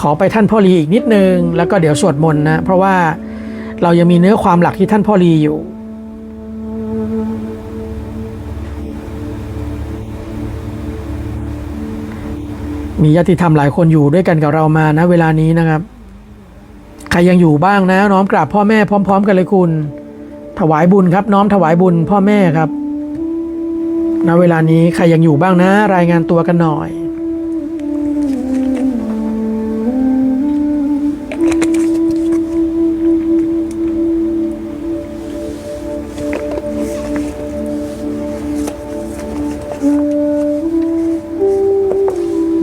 ขอไปท่านพ่อรีอีกนิดนึง แล้วก็เดี๋ยวสวดมนต์นะ เพราะว่าเรายังมีเนื้อความหลักที่ท่านพ่อรีอยู่มีญาติธรรมหลายคนอยู่ด้วยกันกับเรามานะ เวลานี้นะครับ ใครยังอยู่บ้างนะ น้อมกราบพ่อแม่พร้อม ๆ กันเลยคุณ ถวายบุญครับ น้อมถวายบุญพ่อแม่ครับณเวลานี้ใครยังอยู่บ้างนะ รายงานตัวกันหน่อย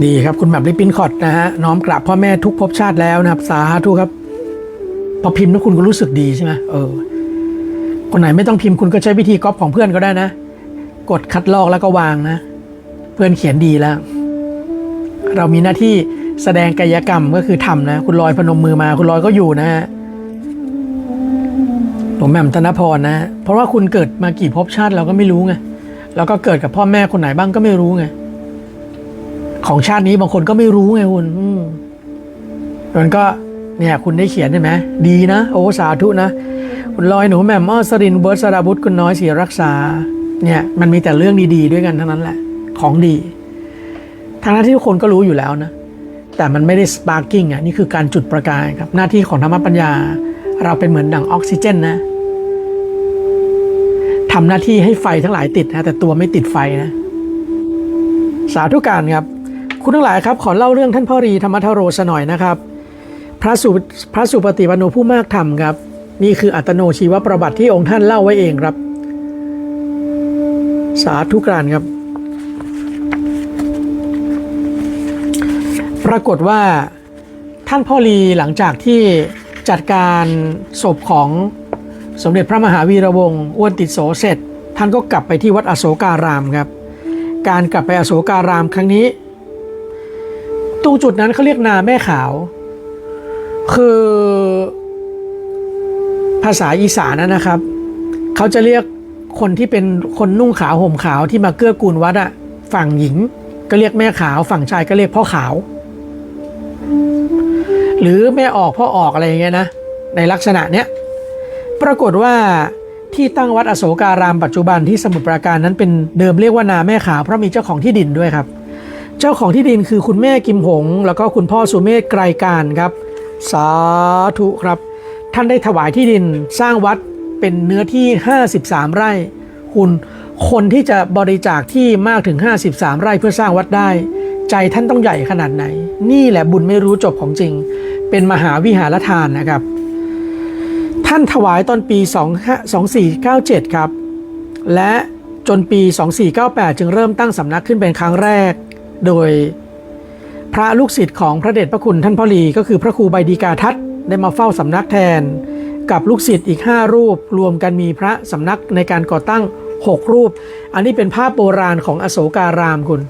ดีครับคุณแบบลิปปินคอร์ดนะฮะน้อมกราบพ่อแม่ทุกภพชาติแล้วนะครับ สาธุครับ พอพิมพ์แล้วคุณก็รู้สึกดีใช่ไหมเออ คนไหนไม่ต้องพิมพ์คุณก็ใช้วิธีก๊อปของเพื่อนก็ได้นะ กดคัดลอกแล้วก็วางนะ เพื่อนเขียนดีแล้ว เรามีหน้าที่แสดงกายกรรมก็คือทำนะ คุณลอยพนมมือมา คุณลอยก็อยู่นะฮะหลวงแหม่มธนพรนะฮะเพราะว่าคุณเกิดมากี่ภพชาติเราก็ไม่รู้ไงแล้วก็เกิดกับพ่อแม่คนไหนบ้างก็ไม่รู้ไง ของชาตินี้บางคนก็ไม่รู้ไงคุณมมันก็เนี่ยคุณได้เขียนใช่ไหมดีนะ โอ้สาธุนะ คุณลอยหนูแหม่มอ้อสรินเบิร์ตสราบุตรคุณน้อยเสียรักษา เนี่ย มันมีแต่เรื่องดี ๆ ด้วยกันทั้งนั้นแหละ ของดีทางหน้าที่ทุกคนก็รู้อยู่แล้วนะ แต่มันไม่ได้สปาร์กิ้งอะนี่คือการจุดประกายครับ หน้าที่ของธรรมปัญญา เราเป็นเหมือนดั่งออกซิเจนนะทำหน้าที่ให้ไฟทั้งหลายติดนะแต่ตัวไม่ติดไฟนะ สาธุการครับ คุณทั้งหลายครับขอเล่าเรื่องท่านพ่อรีธรรมทโรสหน่อยนะครับพระสุพระสุปฏิปันโนผู้มากธรรมครับ นี่คืออัตโนชีวประวัติที่องค์ท่านเล่าไว้เองครับ สาธุการครับ ปรากฏว่าท่านพ่อรีหลังจากที่จัดการศพของสมเด็จพระมหาวีระวงศ์อ้วนติดโสเสร็จ ท่านก็กลับไปที่วัดอโศการามครับ การกลับไปอโศการามครั้งนี้ ตรงจุดนั้นเขาเรียกนาแม่ขาว คือภาษาอีสานนะครับ เขาจะเรียกคนที่เป็นคนนุ่งขาวห่มขาวที่มาเกื้อกูลวัดอะฝั่งหญิงก็เรียกแม่ขาว ฝั่งชายก็เรียกพ่อขาว หรือแม่ออกพ่อออกอะไรอย่างเงี้ยนะ ในลักษณะเนี้ยปรากฏว่าที่ตั้งวัดอโศการามปัจจุบันที่สมุทรปราการนั้นเป็นเดิมเรียกว่านาแม่ขาวเพราะมีเจ้าของที่ดินด้วยครับ เจ้าของที่ดินคือคุณแม่กิมหง แล้วก็คุณพ่อสุเมธไกรการครับ สาธุครับ ท่านได้ถวายที่ดินสร้างวัดเป็นเนื้อที่ 53 ไร่ คุณคนที่จะบริจาคที่มากถึง 53 ไร่เพื่อสร้างวัดได้ ใจท่านต้องใหญ่ขนาดไหน นี่แหละบุญไม่รู้จบของจริง เป็นมหาวิหารทานนะครับ ท่านถวายตอนปี 2497 ครับ และจนปี 2498 จึงเริ่มตั้งสำนักขึ้นเป็นครั้งแรก โดย พระลูกศิษย์ของพระเดชพระคุณท่านพ่อลีก็คือพระครูใบดีกาทัตได้มาเฝ้าสำนักแทน กับลูกศิษย์อีก 5 รูป รวมกันมีพระสำนักในการก่อตั้ง 6 รูป อันนี้เป็นภาพโบราณของอโศการามคุณ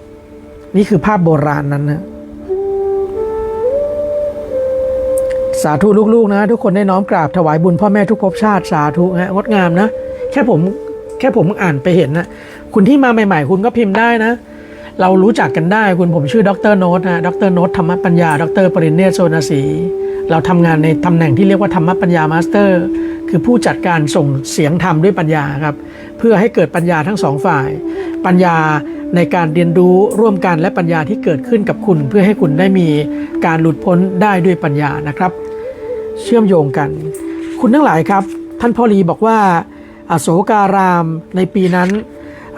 นี่คือภาพโบราณนั้นนะสาธุลูกๆนะ ทุกคนได้น้อมกราบถวายบุญพ่อแม่ทุกภพชาติสาธุฮะงดงามนะ แค่ผมแค่ผมอ่านไปเห็นนะคุณที่มาใหม่ ๆ คุณก็พิมพ์ได้นะ เรารู้จักกันได้คุณผมชื่อดรโนตนะดรโนตธรรมปัญญา ดรปรินเนศโซนาสีเราทำงานในตำแหน่งที่เรียกว่าธรรมปัญญามาสเตอร์ คือผู้จัดการส่งเสียงธรรมด้วยปัญญาครับ เพื่อให้เกิดปัญญาทั้งสองฝ่าย ปัญญาในการเรียนรู้ร่วมกันและปัญญาที่เกิดขึ้นกับคุณ เพื่อให้คุณได้มีการหลุดพ้นได้ด้วยปัญญานะครับ เชื่อมโยงกัน คุณทั้งหลายครับ ท่านพ่อลีบอกว่าอโศการามในปีนั้น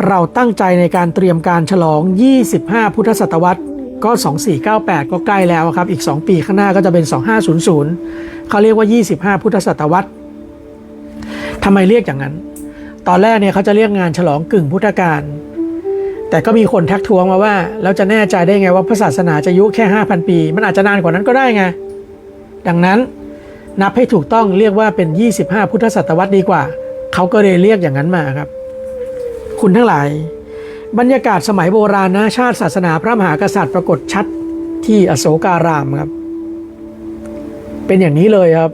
เราตั้งใจในการเตรียมการฉลอง 25 พุทธศตวรรษ ก็ 2498 ก็ใกล้แล้วครับ อีก 2 ปีข้างหน้าก็จะเป็น 2500 เขาเรียกว่า 25 พุทธศตวรรษทำไมเรียกอย่างนั้น ตอนแรกเนี่ยเขาจะเรียกงานฉลองกึ่งพุทธกาล แต่ก็มีคนทักท้วงมาว่าเราจะแน่ใจได้ไงว่าพระศาสนาจะยุแค่ 5,000 ปี มันอาจจะนานกว่านั้นก็ได้ไง ดังนั้นนับให้ถูกต้องเรียกว่าเป็น 25 พุทธศตวรรษดีกว่า เขาก็เลยเรียกอย่างนั้นมาครับ คุณทั้งหลาย บรรยากาศสมัยโบราณนะชาติศาสนาพระมหากษัตริย์ปรากฏชัดที่อโศการามครับ เป็นอย่างนี้เลยครับ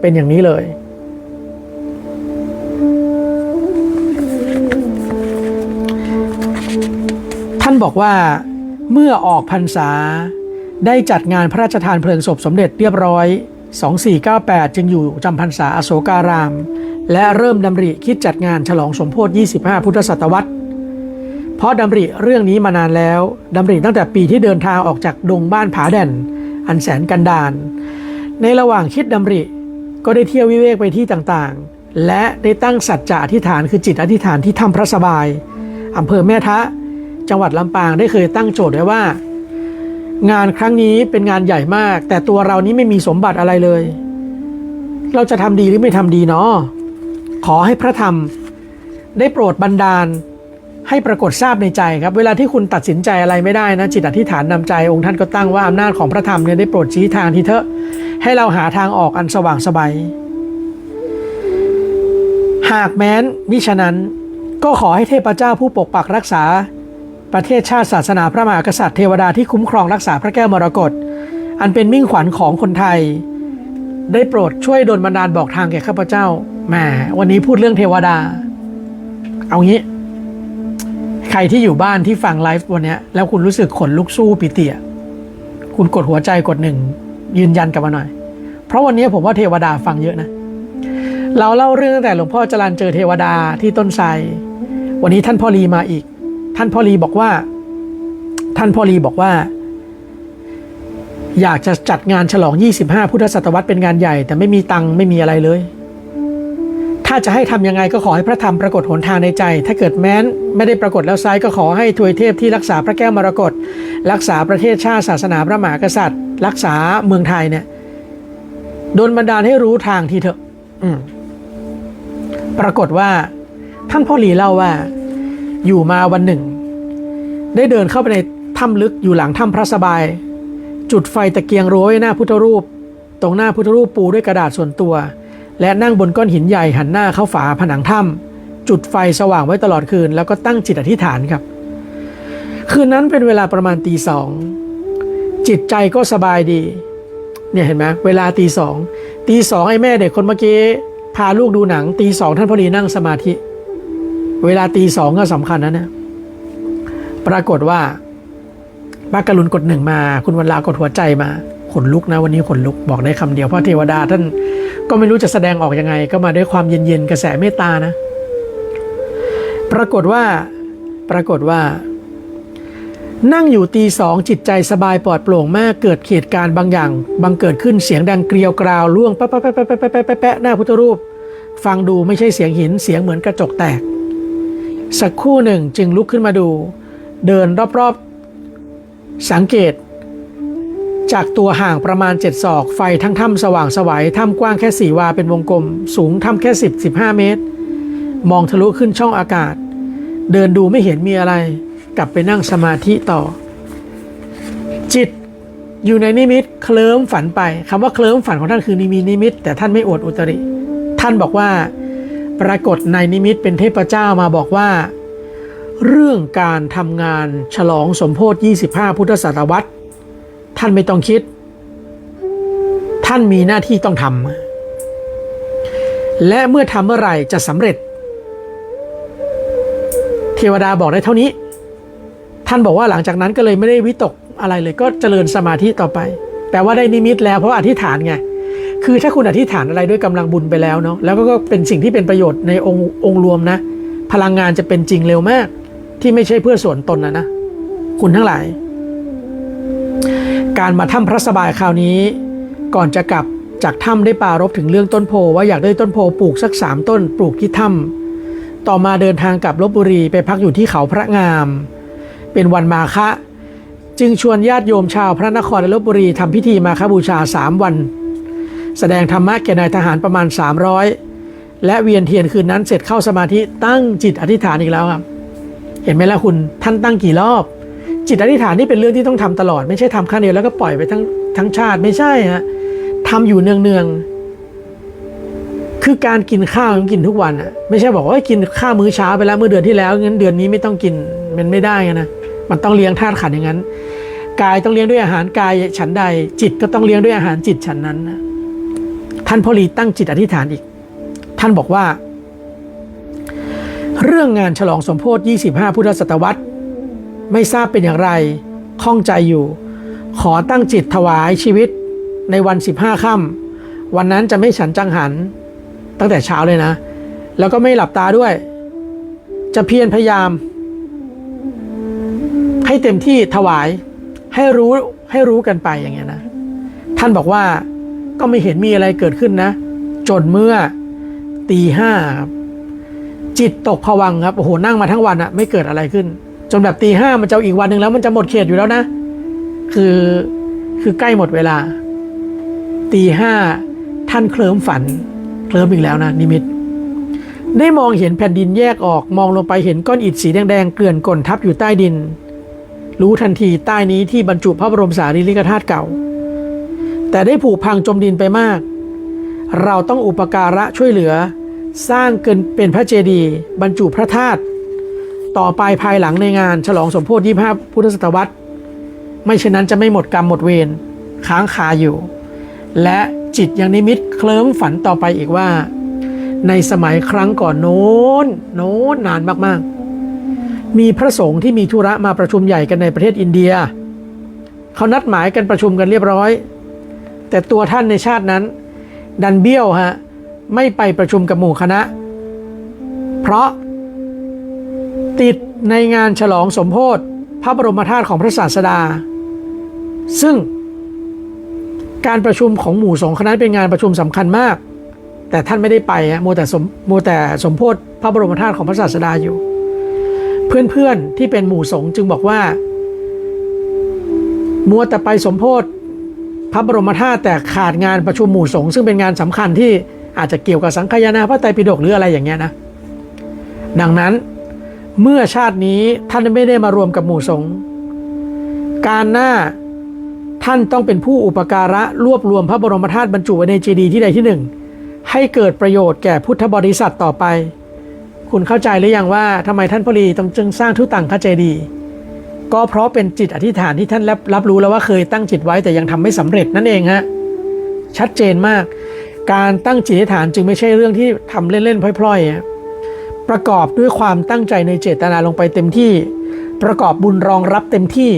เป็นอย่างนี้เลย ท่านบอกว่าเมื่อออกพรรษาได้จัดงานพระราชทานเพลิงศพสมเด็จเรียบร้อย 2498 จึงอยู่จำพรรษาอโศการาม และเริ่มดำริคิดจัดงานฉลองสมโพธิ 25 พุทธศตวรรษ เพราะดำริเรื่องนี้มานานแล้วดำริตั้งแต่ปีที่เดินทางออกจากดงบ้านผาแด่น อันแสนกันดารในระหว่างคิดดำริก็ได้เที่ยววิเวกไปที่ต่างๆ และได้ตั้งสัจจะอธิษฐานคือจิตอธิษฐานที่ถ้ำพระสบายอำเภอแม่ทะ จังหวัดลำปางได้เคยตั้งโจทย์ไว้ว่า งานครั้งนี้เป็นงานใหญ่มาก แต่ตัวเรานี้ไม่มีสมบัติอะไรเลย เราจะทำดีหรือไม่ทำดีเนาะ ขอให้พระธรรม ได้โปรดบันดาล ให้ปรากฏทราบในใจครับ เวลาที่คุณตัดสินใจอะไรไม่ได้นะจิตอธิษฐานนำใจองค์ท่านก็ตั้งว่าอำนาจของพระธรรมเนี่ยได้โปรดชี้ทางทีเถอะให้เราหาทางออกอันสว่างสบายหากแม้นมิฉะนั้นก็ขอให้เทพเจ้าผู้ปกปักรักษา ประเทศชาติศาสนาพระมหากษัตริย์เทวดาที่คุ้มครองรักษาพระแก้วมรกตอันเป็นมิ่งขวัญของคนไทย ได้โปรดช่วยดลบันดาลบอกทางแก่ข้าพเจ้า แหมวันนี้พูดเรื่องเทวดา เอางี้ ใครที่อยู่บ้านที่ฟังไลฟ์วันนี้แล้วคุณรู้สึกขนลุกสู้ปิติอะคุณกดหัวใจกดหนึ่ง ยืนยันกับมาหน่อย เพราะวันนี้ผมว่าเทวดาฟังเยอะนะ เราเล่าเรื่องตั้งแต่หลวงพ่อจรันเจอเทวดาที่ต้นไทรวันนี้ท่านพ่อลีมาอีก ท่านพ่อลีบอกว่า ท่านพ่อลีบอกว่า อยากจะจัดงานฉลอง 25 พุทธศตวรรษเป็นงานใหญ่ แต่ไม่มีตังค์ไม่มีอะไรเลย ถ้าจะให้ทำยังไงก็ขอให้พระธรรมปรากฏหนทางในใจ ถ้าเกิดแม้นไม่ได้ปรากฏแล้วไซก็ขอให้ทวยเทพที่รักษาพระแก้วมรกตรักษาประเทศชาติศาสนาพระมหากษัตริย์ รักษาเมืองไทยเนี่ยโดนบันดาลให้รู้ทางทีเถอะปรากฏว่าท่านพ่อหลีเล่าว่า อยู่มาวันหนึ่ง ได้เดินเข้าไปในถ้ำลึกอยู่หลังถ้ำพระสบาย จุดไฟตะเกียงโรยหน้าพุทธรูป ตรงหน้าพุทธรูปปูด้วยกระดาษส่วนตัว และนั่งบนก้อนหินใหญ่หันหน้าเข้าฝาผนังถ้ำจุดไฟสว่างไว้ตลอดคืน แล้วก็ตั้งจิตอธิษฐานครับ คืนนั้นเป็นเวลาประมาณตีสองจิตใจก็สบายดี เนี่ยเห็นไหมเวลาตีสองตีสองไอ้แม่เด็กคนเมื่อกี้พาลูกดูหนังตีสองท่านพอดีนั่งสมาธิ เวลาตีสองก็สำคัญนะเนี่ยปรากฏว่าป้ากรุณกดหนึ่งมา คุณวันลากดหัวใจมาขนลุกนะวันนี้ขนลุกบอกได้คำเดียวเพราะเทวดาท่าน ก็ไม่รู้จะแสดงออกยังไง ก็มาด้วยความเย็นๆกระแสเมตตานะ ปรากฏว่า ปรากฏว่า นั่งอยู่ตีสองจิตใจสบายปลอดโปร่งมากเกิดเหตุการณ์บางอย่างบางเกิดขึ้นเสียงดังเกลียวกราวล่วงแป๊ะแป๊ะแป๊ะแป๊ะแป๊ะแป๊ะหน้าพุทธรูป ฟังดูไม่ใช่เสียงหินเสียงเหมือนกระจกแตก สักคู่หนึ่งจึงลุกขึ้นมาดู เดินรอบๆสังเกต จากตัวห่างประมาณ 7 ศอก ไฟทั้งถ้ำสว่างสวัยถ้ำกว้างแค่ 4 วาเป็นวงกลม สูงถ้ำแค่ 10 15 เมตร มองทะลุขึ้นช่องอากาศ เดินดูไม่เห็นมีอะไร กลับไปนั่งสมาธิต่อ จิตอยู่ในนิมิตเคลิ้มฝันไปคำว่าเคลิ้มฝันของท่านคือนิมีนิมิต แต่ท่านไม่อวดอุตริ ท่านบอกว่า ปรากฏในนิมิตเป็นเทพเจ้ามาบอกว่า เรื่องการทำงานฉลองสมโพธิ25 พุทธศตวรรษ ท่านไม่ต้องคิด ท่านมีหน้าที่ต้องทำและเมื่อทำเมื่อไหร่จะสำเร็จ เทวดาบอกได้เท่านี้ ท่านบอกว่าหลังจากนั้นก็เลยไม่ได้วิตกอะไรเลยก็เจริญสมาธิต่อไป แปลว่าได้นิมิตแล้วเพราะอธิษฐานไงคือถ้าคุณอธิษฐานอะไรด้วยกำลังบุญไปแล้วเนาะแล้วก็เป็นสิ่งที่เป็นประโยชน์ในองค์องรวมนะ พลังงานจะเป็นจริงเร็วมาก ที่ไม่ใช่เพื่อส่วนตนนะนะ คุณทั้งหลาย การมาถ้ำพระสบายคราวนี้ ก่อนจะกลับจากถ้ำได้ปารบถึงเรื่องต้นโพว่าอยากได้ต้นโพปลูกสักสามต้นปลูกที่ถ้ำต่อมาเดินทางกลับลบบุรีไปพักอยู่ที่เขาพระงาม เป็นวันมาฆะจึงชวนญาติโยมชาวพระนครและลบบุรีทำพิธีมาฆบูชาสามวัน แสดงธรรมะแก่นายทหารประมาณ 300 และเวียนเทียนคืนนั้นเสร็จเข้าสมาธิตั้งจิตอธิษฐานอีกแล้วครับ เห็นไหมล่ะคุณท่านตั้งกี่รอบ จิตอธิษฐานนี่เป็นเรื่องที่ต้องทำตลอด ไม่ใช่ทำครั้งเดียวแล้วก็ปล่อยไปทั้งทั้งชาติไม่ใช่ฮะทำอยู่เนืองเนืองๆคือการกินข้าวต้องกินทุกวันอะไม่ใช่บอกว่ากินข้าวมื้อเช้าไปแล้วเมื่อเดือนที่แล้วงั้นเดือนนี้ไม่ต้องกินมันไม่ได้นะมันต้องเลี้ยงธาตุขันอย่างนั้น กายต้องเลี้ยงด้วยอาหารกายฉันใด จิตก็ต้องเลี้ยงด้วยอาหารจิตฉันนั้นนะท่านพอลีตั้งจิตอธิษฐานอีก ท่านบอกว่า เรื่องงานฉลองสมโพธิ25 พุทธศตวรรษ ไม่ทราบเป็นอย่างไรข้องใจอยู่ ขอตั้งจิตถวายชีวิตในวันสิบห้าค่ำวันนั้นจะไม่ฉันจังหัน ตั้งแต่เช้าเลยนะ แล้วก็ไม่หลับตาด้วย จะเพียรพยายาม ให้เต็มที่ถวายให้รู้ให้รู้กันไปอย่างเงี้ยนะ ท่านบอกว่าก็ไม่เห็นมีอะไรเกิดขึ้นนะ จนเมื่อตีห้าครับจิตตกผวังค์ครับโอ้โหนั่งมาทั้งวันอะไม่เกิดอะไรขึ้น จนแบบตีห้ามันจะอีกวันหนึ่งแล้วมันจะหมดเขตอยู่แล้วนะ คือคือใกล้หมดเวลา ตีห้าท่านเคลิ้มฝัน เคลิ้มอีกแล้วนะ นิมิต ได้มองเห็นแผ่นดินแยกออกมองลงไปเห็นก้อนอิฐสีแดงๆเกลื่อนก่นทับอยู่ใต้ดิน รู้ทันทีใต้นี้ที่บรรจุพระบรมสารีริกธาตุเก่า แต่ได้ผุพังจมดินไปมาก เราต้องอุปการะช่วยเหลือ สร้างเกินเป็นพระเจดีย์บรรจุพระธาตุ ต่อไปภายหลังในงานฉลองสมโพธิ25พุทธศตวรรษ ไม่เช่นนั้นจะไม่หมดกรรมหมดเวรค้างคาอยู่ และจิตยังนิมิตเคลิ้มฝันต่อไปอีกว่า ในสมัยครั้งก่อนโน้น โน้นนานมากๆ มีพระสงฆ์ที่มีธุระมาประชุมใหญ่กันในประเทศอินเดีย เขานัดหมายกันประชุมกันเรียบร้อย แต่ตัวท่านในชาตินั้น ดันเบี้ยวฮะไม่ไปประชุมกับหมู่คณะ เพราะ ติดในงานฉลองสมโพธิพระบรมธาตุของพระศาสดา ซึ่งการประชุมของหมู่สงฆ์คณะเป็นงานประชุมสำคัญมาก แต่ท่านไม่ได้ไปฮะโมแต่สมโมวแต่สมโพธิพระบรมธาตุของพระศาสดาอยู่ เพื่อนๆที่เป็นหมู่สงฆ์จึงบอกว่า มัวแต่ไปสมโพธิพระบรมธาตุแต่ขาดงานประชุมหมู่สงฆ์ซึ่งเป็นงานสำคัญที่อาจจะเกี่ยวกับสังคายนาพระไตรปิฎกหรืออะไรอย่างเงี้ยนะ ดังนั้น เมื่อชาตินี้ท่านไม่ได้มารวมกับหมู่สงฆ์การหน้าท่านต้องเป็นผู้อุปการะรวบรวมพระบรมธาตุบรรจุไว้ในเจดีย์ที่ใดที่หนึ่ง ให้เกิดประโยชน์แก่พุทธบริษัทต่อไป คุณเข้าใจหรือยังว่าทำไมท่านพลีต้องจึงสร้างทุตังคเจดีย์ก็เพราะเป็นจิตอธิษฐานที่ท่านรับรับรู้แล้วว่าเคยตั้งจิตไว้แต่ยังทำไม่สำเร็จนั่นเองฮะชัดเจนมาก การตั้งจิตอธิษฐานจึงไม่ใช่เรื่องที่ทำเล่นๆพล่อยๆ ประกอบด้วยความตั้งใจในเจตนาลงไปเต็มที่ ประกอบบุญรองรับเต็มที่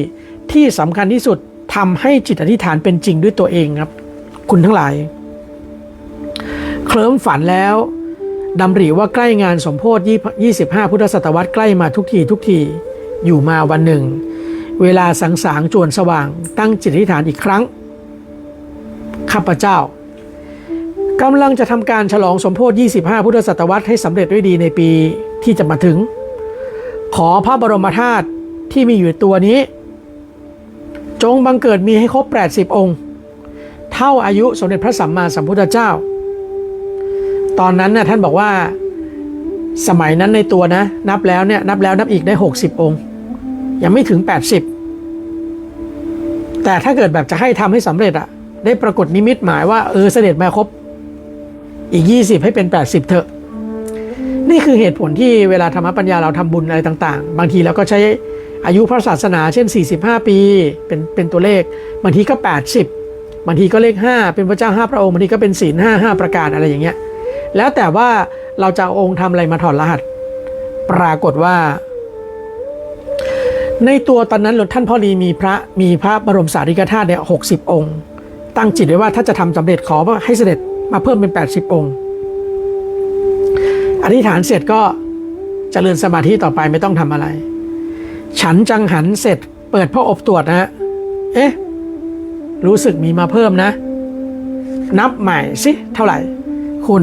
ที่สำคัญที่สุดทำให้จิตอธิษฐานเป็นจริงด้วยตัวเองครับ คุณทั้งหลาย เคลิ้มฝันแล้วดำริว่าใกล้งานสมโพธิ25 พุทธศตวรรษใกล้มาทุกทีทุกทีอยู่มาวันหนึ่ง เวลาสังสางจวนสว่าง ตั้งจิตอธิษฐานอีกครั้งข้าพเจ้า กำลังจะทำการฉลองสมโพธิ25 พุทธศตวรรษให้สำเร็จด้วยดีในปีที่จะมาถึง ขอพระบรมธาตุที่มีอยู่ตัวนี้ จงบังเกิดมีให้ครบ 80 องค์ เท่าอายุสมเด็จพระสัมมาสัมพุทธเจ้า ตอนนั้นน่ะท่านบอกว่าสมัยนั้นในตัวนะ นับแล้วเนี่ยนับแล้วนับอีกได้ 60 องค์ ยังไม่ถึง 80 แต่ถ้าเกิดแบบจะให้ทำให้สำเร็จอะได้ปรากฏนิมิตหมายว่าเออเสด็จมาครบ อีก 20 ให้เป็น 80 เถอะ นี่คือเหตุผลที่เวลาธรรมปัญญาเราทำบุญอะไรต่างๆ บางทีเราก็ใช้อายุพระศาสนาเช่น 45 ปีเป็นเป็นตัวเลข บางทีก็ 80 บางทีก็เลข 5 เป็นพระเจ้า 5 พระองค์ บางทีก็เป็นศีล5 5 ประการอะไรอย่างเงี้ย แล้วแต่ว่าเราจะเอาองค์ทำอะไรมาถอดรหัส ปรากฏว่า ในตัวตอนนั้นหลวงท่านพ่อรีมีพระมีพระบรมสารีริกธาตุเนี่ยหกสิบองค์ ตั้งจิตไว้ว่าถ้าจะทำสำเร็จขอให้เสด็จ มาเพิ่มเป็น 80 องค์ อธิษฐานเสร็จก็จเจริญสมาธิต่อไปไม่ต้องทำอะไร ฉันจังหันเสร็จเปิดพระอบตรวจนะฮะเอ๊ะ รู้สึกมีมาเพิ่มนะ นับใหม่สิ เท่าไหร่ คุณ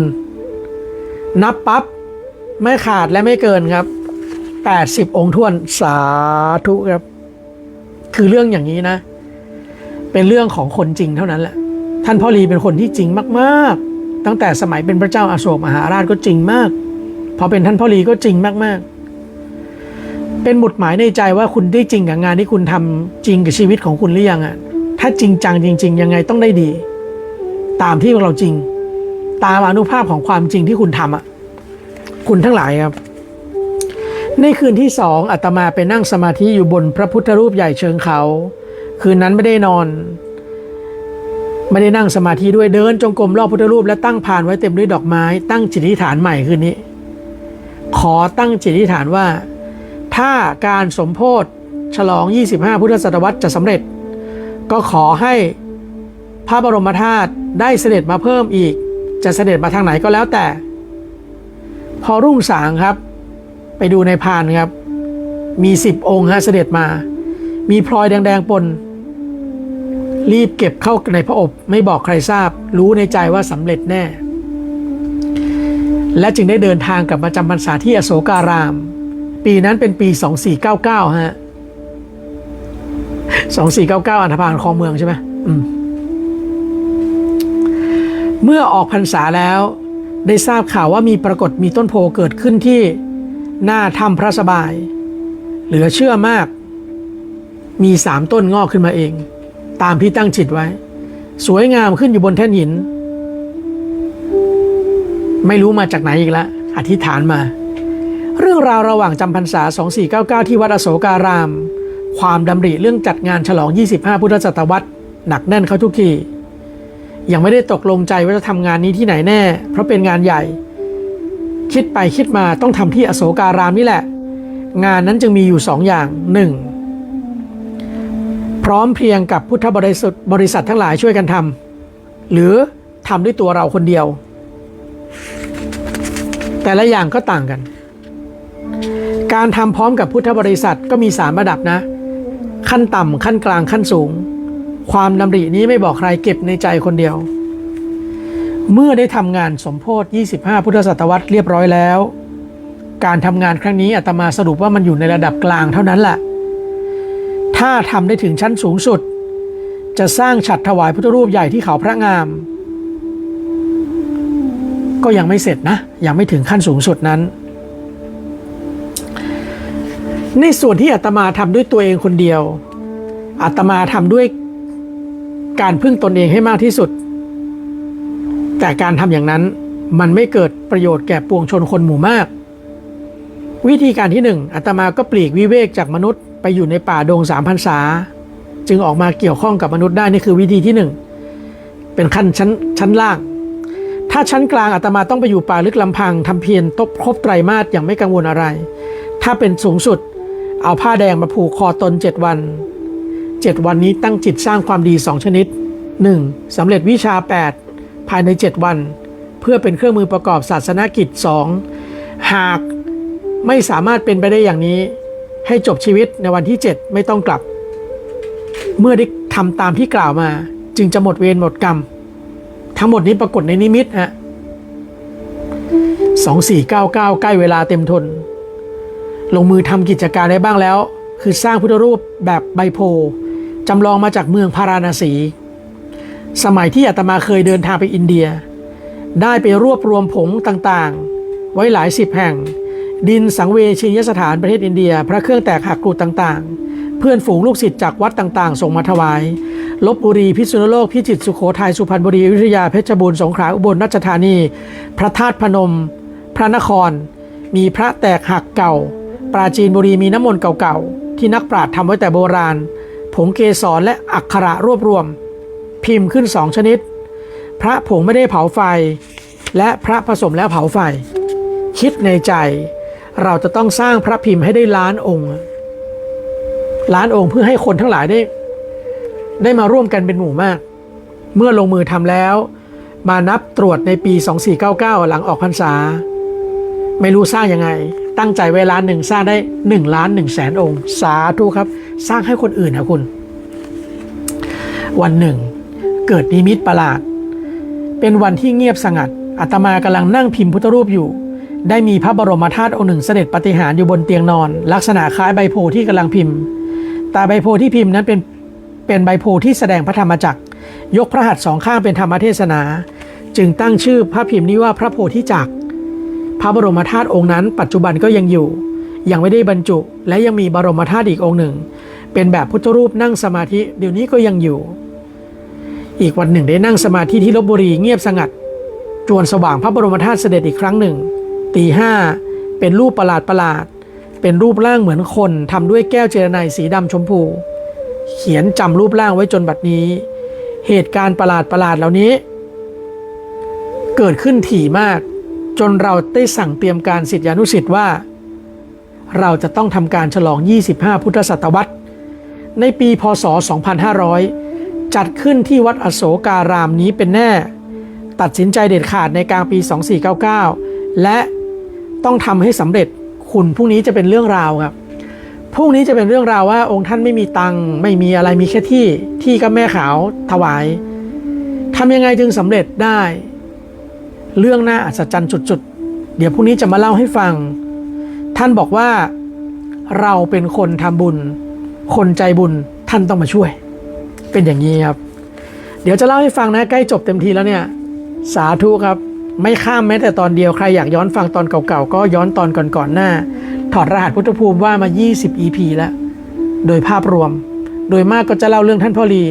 นับปับ๊บไม่ขาดและไม่เกินครับ 80 องค์ท้วนสาธุครับ คือเรื่องอย่างนี้นะ เป็นเรื่องของคนจริงเท่านั้นแหละ ท่านพ่อรีเป็นคนที่จริงมากๆ ตั้งแต่สมัยเป็นพระเจ้าอาโศกมหาราชก็จริงมาก พอเป็นท่านพ่อรีก็จริงมากๆ เป็นหมุดหมายในใจว่าคุณได้จริงกับงานที่คุณทำจริงกับชีวิตของคุณหรือยังอะ ถ้าจริงจังจริง ๆ ยังไงต้องได้ดี ตามที่เราจริง ตามอนุภาพของความจริงที่คุณทำอะ คุณทั้งหลายครับ ในคืนที่สองอาตมาไปนั่งสมาธิอยู่บนพระพุทธรูปใหญ่เชิงเขา คืนนั้นไม่ได้นอน ไม่ได้นั่งสมาธิด้วยเดินจงกรมรอบพุทธรูปและตั้งพานไว้เต็มด้วยดอกไม้ ตั้งจิตอธิษฐานใหม่คืนนี้ ขอตั้งจิตอธิษฐานว่า ถ้าการสมโพธิฉลอง 25 พุทธศตวรรษจะสำเร็จ ก็ขอให้พระบรมธาตุได้เสด็จมาเพิ่มอีก จะเสด็จมาทางไหนก็แล้วแต่ พอรุ่งสางครับ ไปดูในพานครับ มีสิบองค์ฮะเสด็จมา มีพลอยแดงๆปน รีบเก็บเข้าในพระอบไม่บอกใครทราบ รู้ในใจว่าสำเร็จแน่ และจึงได้เดินทางกลับมาจำพรรษาที่อโศการาม ปีนั้นเป็นปี 2499 ฮะ 2499 อันธพาลคลองเมืองใช่ไหมมเมื่อออกพรรษาแล้วได้ทราบข่าวว่ามีปรากฏมีต้นโพเกิดขึ้นที่หน้าถ้ำพระสบาย เหลือเชื่อมาก มีสามต้นงอกขึ้นมาเอง ตามที่ตั้งจิตไว้ สวยงามขึ้นอยู่บนแท่นหิน ไม่รู้มาจากไหนอีกล้วอธิษฐานมา เรื่องราวระหว่างจำพรรษา 2499 ที่วัดอโศการาม ความดำริเรื่องจัดงานฉลอง 25 พุทธศตวรรษหนักแน่นเขาทุกทียังไม่ได้ตกลงใจว่าจะทำงานนี้ที่ไหนแน่ เพราะเป็นงานใหญ่ คิดไปคิดมาต้องทำที่อโศการามนี่แหละ งานนั้นจึงมีอยู่สองอย่างหนึ่ง พร้อมเพียงกับพุทธบริษัทบริษัททั้งหลายช่วยกันทำหรือทำด้วยตัวเราคนเดียว แต่ละอย่างก็ต่างกัน การทำพร้อมกับพุทธบริษัทก็มีสามระดับนะ ขั้นต่ำขั้นกลางขั้นสูง ความดำรินี้ไม่บอกใครเก็บในใจคนเดียว เมื่อได้ทำงานสมโพธิ25 พุทธศตวรรษเรียบร้อยแล้ว การทำงานครั้งนี้อาตมาสรุปว่ามันอยู่ในระดับกลางเท่านั้นแหละ ถ้าทำได้ถึงชั้นสูงสุด จะสร้างฉัดถวายพุทธรูปใหญ่ที่เขาพระงาม ก็ยังไม่เสร็จนะ ยังไม่ถึงขั้นสูงสุดนั้น ในส่วนที่อาตมาทำด้วยตัวเองคนเดียวอาตมาทำด้วยการพึ่งตนเองให้มากที่สุด แต่การทำอย่างนั้นมันไม่เกิดประโยชน์แก่ปวงชนคนหมู่มาก วิธีการที่หนึ่งอาตมาก็ปลีกวิเวกจากมนุษย์ ไปอยู่ในป่าดงสามพันษา จึงออกมาเกี่ยวข้องกับมนุษย์ได้นี่คือวิธีที่หนึ่งเป็นขั้นชั้นชั้นล่าง ถ้าชั้นกลางอาตมาต้องไปอยู่ป่าลึกลำพังทำเพียรตบครบไตรมาสอย่างไม่กังวลอะไร ถ้าเป็นสูงสุด เอาผ้าแดงมาผูกคอตนเจ็ดวันเจ็ดวันนี้ตั้งจิตสร้างความดีสองชนิด 1. สำเร็จวิชา 8 ภายใน 7 วัน เพื่อเป็นเครื่องมือประกอบศาสนกิจ 2. หากไม่สามารถเป็นไปได้อย่างนี้ ให้จบชีวิตในวันที่ 7 ไม่ต้องกลับ เมื่อได้ทำตามที่กล่าวมา จึงจะหมดเวรหมดกรรม ทั้งหมดนี้ปรากฏในนิมิตฮะ2499ใกล้เวลาเต็มทน ลงมือทำกิจการได้บ้างแล้ว คือสร้างพุทธรูปแบบใบโพจำลองมาจากเมืองพาราณสี สมัยที่อาตมาเคยเดินทางไปอินเดีย ได้ไปรวบรวมผงต่างๆ ไว้หลายสิบแห่ง ดินสังเวชนียสถานประเทศอินเดีย พระเครื่องแตกหักกรูดต่างๆ เพื่อนฝูงลูกศิษย์จากวัดต่างๆ ส่งมาถวายลบบุรีพิษณุโลกพิจิตรสุโขทัยสุพรรณบุรีอยุธยาเพชรบูรณ์สงขลาอุบลราชธานี พระธาตุพนม พระนคร มีพระแตกหักเก่า ปราจีนบุรีมีน้ำมนต์เก่าๆ ที่นักปราชญ์ทำไว้แต่โบราณ ผงเกสรและอักขระรวบรวม พิมพ์ขึ้นสองชนิด พระผงไม่ได้เผาไฟ และพระผสมแล้วเผาไฟ คิดในใจ เราจะต้องสร้างพระพิมพ์ให้ได้ล้านองค์ ล้านองค์เพื่อให้คนทั้งหลายได้ ได้มาร่วมกันเป็นหมู่มาก เมื่อลงมือทำแล้ว มานับตรวจในปี 2499 หลังออกพรรษา ไม่รู้สร้างยังไง ตั้งใจเวลาหนึ่งสร้างได้1ล้าน1แสนองค์ สาธุครับ สร้างให้คนอื่นนะคุณ วันหนึ่ง เกิดนิมิตประหลาด เป็นวันที่เงียบสงัดอาตมากำลังนั่งพิมพ์พุทธรูปอยู่ ได้มีพระบรมธาตุองค์หนึ่งเสด็จปฏิหารอยู่บนเตียงนอน ลักษณะคล้ายใบโพธิ์ที่กำลังพิมพ์ แต่ใบโพธิ์ที่พิมพ์นั้นเป็นเป็นใบโพธิ์ที่แสดงพระธรรมจักร ยกพระหัตถ์สองข้างเป็นธรรมเทศนา จึงตั้งชื่อพระพิมพ์นี้ว่าพระโพธิจักร พระบรมธาตุองค์นั้น ปัจจุบันก็ยังอยู่ ยังไม่ได้บรรจุ และยังมีบรมธาตุอีกองค์หนึ่ง เป็นแบบพุทธรูปนั่งสมาธิเดี๋ยวนี้ก็ยังอยู่ อีกวันหนึ่งได้นั่งสมาธิที่ลบบุรีเงียบสงัด จวนสว่างพระบรมธาตุเสด็จอีกครั้งหนึ่ง ตีห้าเป็นรูปประหลาดประหลาด เป็นรูปร่างเหมือนคนทำด้วยแก้วเจรไนสีดำชมพู เขียนจำรูปร่างไว้จนบัดนี้ เหตุการณ์ประหลาดประหลาดเหล่านี้ เกิดขึ้นถี่มาก จนเราได้สั่งเตรียมการสิทธิานุสิทธิ์ว่า เราจะต้องทำการฉลอง 25 พุทธศตวรรษ ในปีพศ 2500 จัดขึ้นที่วัดอโศการามนี้เป็นแน่ ตัดสินใจเด็ดขาดในกลางปี 2499 และ ต้องทำให้สำเร็จคุณพรุ่งนี้จะเป็นเรื่องราวครับพรุ่งนี้จะเป็นเรื่องราวว่า องค์ท่านไม่มีตังค์ไม่มีอะไรมีแค่ที่ที่ก็แม่ขาวถวายทำยังไงจึงสำเร็จได้ เรื่องหน่าอัศจรรย์จุดๆ เดี๋ยวพรุ่งนี้จะมาเล่าให้ฟัง ท่านบอกว่าเราเป็นคนทำบุญ คนใจบุญท่านต้องมาช่วย เป็นอย่างนี้ครับ เดี๋ยวจะเล่าให้ฟังนะใกล้จบเต็มทีแล้วเนี่ย สาธุครับ ไม่ข้ามแม้แต่ตอนเดียว ใครอยากย้อนฟังตอนเก่าๆ ก็ย้อนตอนก่อนๆหน้า ถอดรหัสพุทธภูมิว่ามา 20 EP แล้ว โดยภาพรวม โดยมากก็จะเล่าเรื่องท่านพ่อลี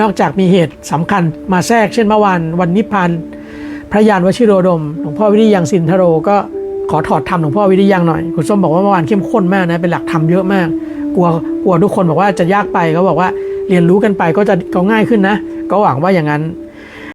นอกจากมีเหตุสำคัญมาแทรกเช่นเมื่อวานวันนิพพานพระยานวชิโรดมหลวงพ่อวิริยังสินทโรก็ขอถอดธรรมหลวงพ่อวิริยังหน่อย คุณส้มบอกว่าเมื่อวานเข้มข้นมากนะเป็นหลักธรรมเยอะมาก กลัวกลัวทุกคนบอกว่าจะยากไปเขาบอกว่าเรียนรู้กันไปก็จะก็ง่ายขึ้นนะ ก็หวังว่าอย่างนั้น